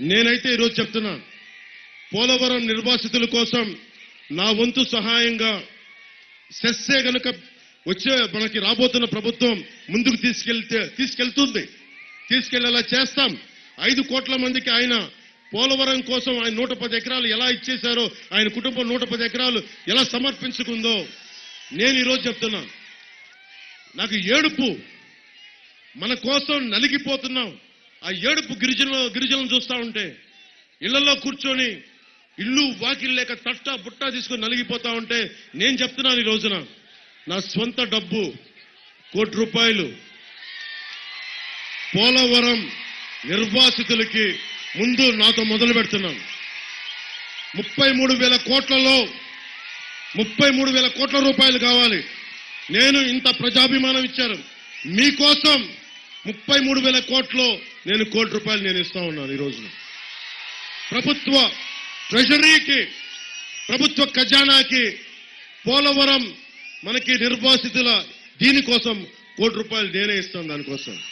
నేనైతే ఈరోజు చెప్తున్నా పోలవరం నిర్వాసితుల కోసం నా వంతు సహాయంగా సెస్సే గనుక వచ్చే మనకి రాబోతున్న ప్రభుత్వం ముందుకు తీసుకెళ్తే తీసుకెళ్తుంది. తీసుకెళ్ళేలా చేస్తాం. ఐదు కోట్ల మందికి ఆయన పోలవరం కోసం ఆయన నూట పది ఎకరాలు ఎలా ఇచ్చేశారో ఆయన కుటుంబం నూట పది ఎకరాలు ఎలా సమర్పించుకుందో నేను ఈరోజు చెప్తున్నా. నాకు ఏడుపు. మన కోసం నలిగిపోతున్నాం. ఆ ఏడుపు గిరిజన గిరిజనులు చూస్తూ ఉంటే ఇళ్ళలో కూర్చొని ఇల్లు వాకిల్ లేక తట్ట బుట్ట తీసుకొని నలిగిపోతా ఉంటే నేను చెప్తున్నాను ఈ రోజున నా స్వంత డబ్బు కోటి రూపాయలు పోలవరం నిర్వాసితులకి ముందు నాతో మొదలు పెడుతున్నాను. ముప్పై మూడు వేల కోట్లలో ముప్పై మూడు వేల కోట్ల రూపాయలు కావాలి. నేను ఇంత ప్రజాభిమానం ఇచ్చాను. మీకోసం ముప్పై మూడు వేల కోట్లు నేను కోటి రూపాయలు నేను ఇస్తా ఉన్నాను ఈ రోజున. ప్రభుత్వ ట్రెజరీకి ప్రభుత్వ ఖజానాకి పోలవరం మనకి నిర్వాసితుల దీనికోసం కోటి రూపాయలు నేనే ఇస్తాను దానికోసం.